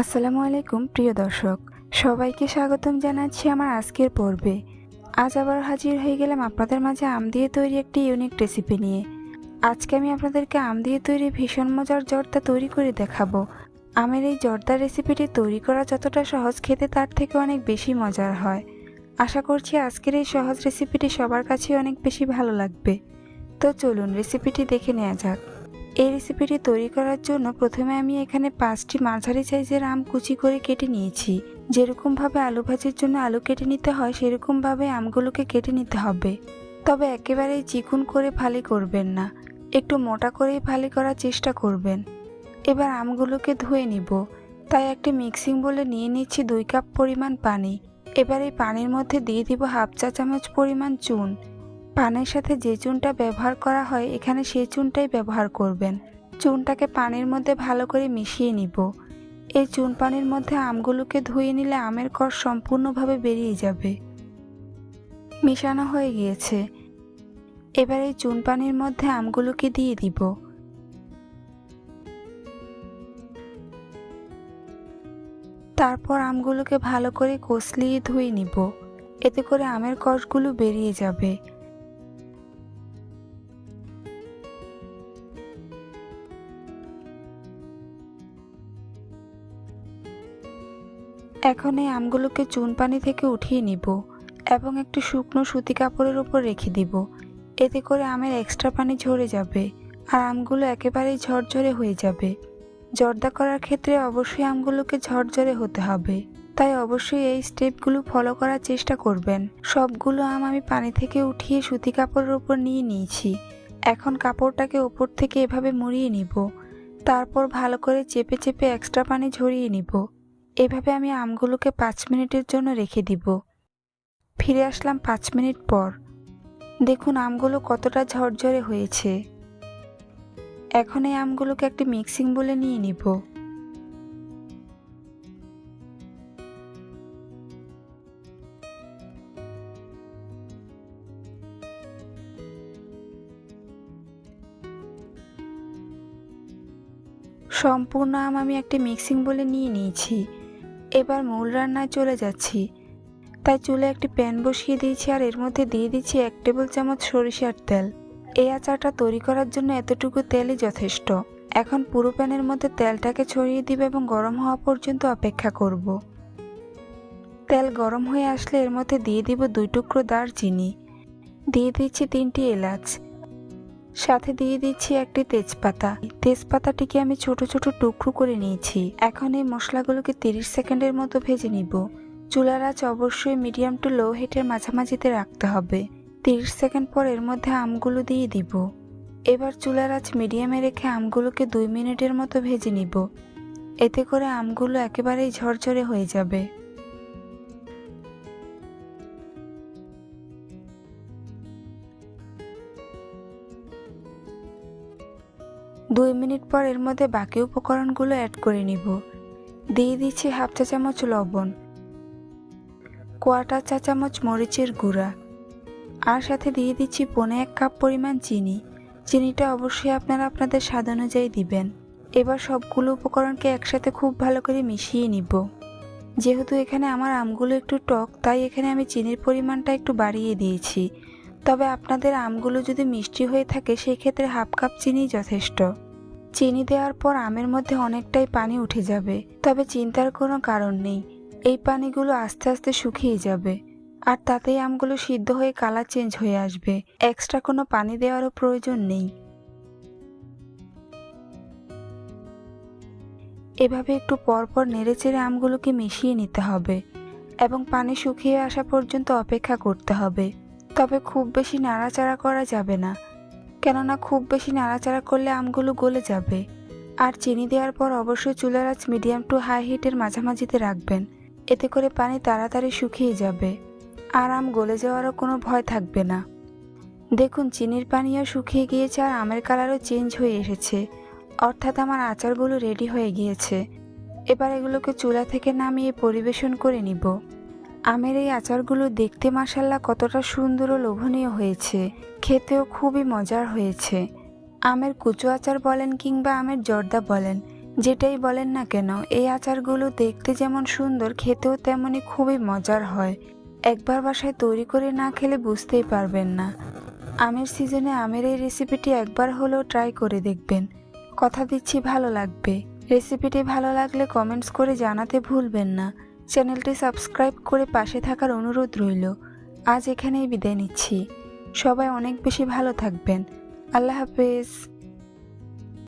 আসসালামু আলাইকুম, প্রিয় দর্শক। সবাইকে স্বাগতম জানাচ্ছি আমার আজকের পর্বে। আজ আবার হাজির হয়ে গেলাম আপনাদের মাঝে আম দিয়ে তৈরি একটি ইউনিক রেসিপি নিয়ে। আজকে আমি আপনাদেরকে আম দিয়ে তৈরি ভীষণ মজার জর্দা তৈরি করে দেখাবো। আমের এই জর্দা রেসিপিটি তৈরি করা যতটা সহজ খেতে তার থেকে অনেক বেশি মজার হয়। আশা করছি আজকের এই সহজ রেসিপিটি সবার কাছে অনেক বেশি ভালো লাগবে। তো চলুন রেসিপিটি দেখে নেওয়া যাক। এই রেসিপিটি তৈরি করার জন্য প্রথমে আমি এখানে পাঁচটি মাঝারি সাইজের আম কুচি করে কেটে নিয়েছি। যেরকমভাবে আলু ভাজির জন্য আলু কেটে নিতে হয় সেরকমভাবে আমগুলোকে কেটে নিতে হবে। তবে একেবারেই চিকুন করে ফালি করবেন না। একটু মোটা করেই ফালি করার চেষ্টা করবেন। এবার আমগুলোকে ধুয়ে নিব। তাই একটি মিক্সিং বলে নিয়ে নিচ্ছি দুই কাপ পরিমাণ পানি। এবার এই পানির মধ্যে দিয়ে দিব হাফ চা চামচ পরিমাণ চুন। পানের সাথে যে চুনটা ব্যবহার করা হয়, এখানে সেই চুনটাই ব্যবহার করবেন। চুনটাকে পানির মধ্যে ভালো করে মিশিয়ে নিব। এই চুন পানির মধ্যে আমগুলোকে ধুয়ে নিলে আমের কষ সম্পূর্ণভাবে বেরিয়ে যাবে। মিশানো হয়ে গিয়েছে। এবার এই চুন পানির মধ্যে আমগুলোকে দিয়ে দিব। তারপর আমগুলোকে ভালো করে কষলিয়ে ধুয়ে নিব। এতে করে আমের কষগুলো বেরিয়ে যাবে। এখন এই আমগুলোকে চুন পানি থেকে উঠিয়ে নিব এবং একটি শুকনো সুতি কাপড়ের উপর রেখে দিব। এতে করে আমের এক্সট্রা পানি ঝরে যাবে আর আমগুলো একেবারেই ঝরঝরে হয়ে যাবে। জর্দা করার ক্ষেত্রে অবশ্যই আমগুলোকে ঝরঝরে হতে হবে। তাই অবশ্যই এই স্টেপগুলো ফলো করার চেষ্টা করবেন। সবগুলো আম আমি পানি থেকে উঠিয়ে সুতি কাপড়ের উপর নিয়ে নিয়েছি। এখন কাপড়টাকে ওপর থেকে এভাবে মুড়িয়ে নিব। তারপর ভালো করে চেপে চেপে এক্সট্রা পানি ঝরিয়ে নিব। এভাবে আমি আমগুলোকে পাঁচ মিনিটের জন্য রেখে দিব। ফিরে আসলাম পাঁচ মিনিট পর। দেখুন, আমগুলো কতটা ঝরঝরে হয়েছে। এখন এই আমগুলোকে একটি মিক্সিং বলে নিয়ে নিব। সম্পূর্ণ আম আমি একটি মিক্সিং বলে নিয়ে নিয়েছি। এবার মূল রান্নায় চলে যাচ্ছি। তাই চুলে একটি প্যান বসিয়ে দিয়েছি আর এর মধ্যে দিয়ে দিচ্ছি এক টেবিল চামচ সরিষার তেল। এই আচারটা তৈরি করার জন্য এতটুকু তেলই যথেষ্ট। এখন পুরো প্যানের মধ্যে তেলটাকে ছড়িয়ে দিব এবং গরম হওয়া পর্যন্ত অপেক্ষা করব। তেল গরম হয়ে আসলে এর মধ্যে দিয়ে দিব দুই টুকরো দারচিনি। দিয়ে দিচ্ছি তিনটি এলাচ। সাথে দিয়ে দিচ্ছি একটি তেজপাতা। তেজপাতাটিকে আমি ছোট ছোট টুকরো করে নিয়েছি। এখন এই মশলাগুলোকে তিরিশ সেকেন্ডের মতো ভেজে নিব। চুলার আঁচ অবশ্যই মিডিয়াম টু লো হিটের মাঝামাঝিতে রাখতে হবে। তিরিশ সেকেন্ড পর এর মধ্যে আমগুলো দিয়ে দিব। এবার চুলার আঁচ মিডিয়ামে রেখে আমগুলোকে দুই মিনিটের মতো ভেজে নিব। এতে করে আমগুলো একেবারেই ঝরঝরে হয়ে যাবে। দুই মিনিট পর এর মধ্যে বাকি উপকরণগুলো অ্যাড করে নিব। দিয়ে দিচ্ছি হাফ চা চামচ লবণ কোয়াটার চা চামচ মরিচের গুঁড়া, আর সাথে দিয়ে দিচ্ছি পনে এক কাপ পরিমাণ চিনি। চিনিটা অবশ্যই আপনারা আপনাদের স্বাদ অনুযায়ী দিবেন। এবার সবগুলো উপকরণকে একসাথে খুব ভালো করে মিশিয়ে নিব। যেহেতু এখানে আমার আমগুলো একটু টক, তাই এখানে আমি চিনির পরিমাণটা একটু বাড়িয়ে দিয়েছি। তবে আপনাদের আমগুলো যদি মিষ্টি হয়ে থাকে সেই ক্ষেত্রে হাফ কাপ চিনি যথেষ্ট। চিনি দেওয়ার পর আমের মধ্যে অনেকটাই পানি উঠে যাবে। তবে চিন্তার কোনো কারণ নেই। এই পানিগুলো আস্তে আস্তে শুকিয়ে যাবে। আর তাতেই আমগুলো সিদ্ধ হয়ে কালার চেঞ্জ হয়ে আসবে। এক্সট্রা কোনো পানি দেওয়ারও প্রয়োজন নেই। এভাবে একটু পরপর নেড়েচেড়ে আমগুলোকে মিশিয়ে নিতে হবে এবং পানি শুকিয়ে আসা পর্যন্ত অপেক্ষা করতে হবে। তবে খুব বেশি নাড়াচাড়া করা যাবে না। কেননা খুব বেশি নাড়াচাড়া করলে আমগুলো গলে যাবে। আর চিনি দেওয়ার পর অবশ্যই চুলার আঁচ মিডিয়াম টু হাই হিটের মাঝামাঝিতে রাখবেন। এতে করে পানি তাড়াতাড়ি শুকিয়ে যাবে। আর আম গলে যাওয়ারও কোনো ভয় থাকবে না। দেখুন, চিনির পানিও শুকিয়ে গিয়েছে আর আমের কালারও চেঞ্জ হয়ে এসেছে। অর্থাৎ আমার আচারগুলো রেডি হয়ে গিয়েছে। এবার এগুলোকে চুলা থেকে নামিয়ে পরিবেশন করে নিব। আমের এই আচারগুলো দেখতে মাসাল্লা কতটা সুন্দর ও লোভনীয় হয়েছে। খেতেও খুবই মজার হয়েছে। আমের কুচো আচার বলেন কিংবা আমের জর্দা বলেন, যেটাই বলেন না কেন, এই আচারগুলো দেখতে যেমন সুন্দর, খেতেও তেমনই খুবই মজার হয়। একবার বাসায় তৈরি করে না খেলে বুঝতেই পারবেন না। আমের সিজনে আমের এই রেসিপিটি একবার হলেও ট্রাই করে দেখবেন। কথা দিচ্ছি, ভালো লাগবে। রেসিপিটি ভালো লাগলে কমেন্টস করে জানাতে ভুলবেন না। চ্যানেলটি সাবস্ক্রাইব করে পাশে থাকার অনুরোধ রইল। আজ এখানেই বিদায় নিচ্ছি। সবাই অনেক বেশি ভালো থাকবেন। আল্লাহ হাফেজ।